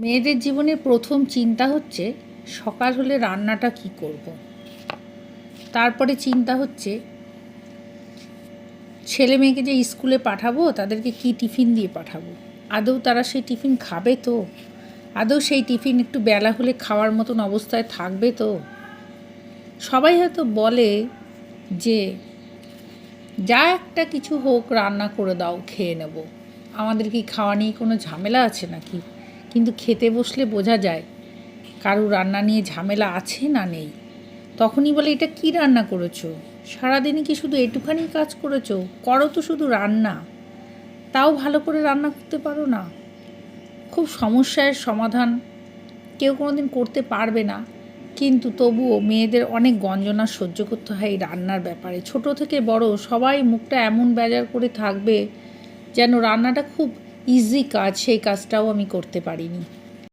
মেয়েদের জীবনের প্রথম চিন্তা হচ্ছে, সকাল হলে রান্নাটা কি করব। তারপরে চিন্তা হচ্ছে, ছেলে মেয়েকে যে স্কুলে পাঠাবো, তাদেরকে কি টিফিন দিয়ে পাঠাবো? আদৌ তারা সেই টিফিন খাবে তো? আদৌ সেই টিফিন একটু বেলা হলে খাওয়ার মতন অবস্থায় থাকবে তো? সবাই হয়তো বলে যে, যা একটা কিছু হোক, রান্না করে দাও, খেয়ে নেব। আমাদের কি খাওয়া নিয়ে কোনো ঝামেলা আছে নাকি? কিন্তু খেতে বসলে বোঝা যায়, কারও রান্না নিয়ে ঝামেলা আছে না নেই। তখনই বলে, এটা কি রান্না করেছ? সারাদিনে কি শুধু এটুখানি কাজ করেছ? করো তো শুধু রান্না। তাও ভালো করে রান্না করতে পারো না। খুব সমস্যার সমাধান। কেউ কোনো দিন করতে পারবে না। কিন্তু তবুও মেয়েদের অনেক গঞ্জনা সহ্য করতে হয় এই রান্নার ব্যাপারে। ছোট থেকে বড় সবাই মুখটা এমন বেজার করে থাকবে যেন রান্নাটা খুব ইজি কাজ সেই কাজটাও আমি করতে পারিনি।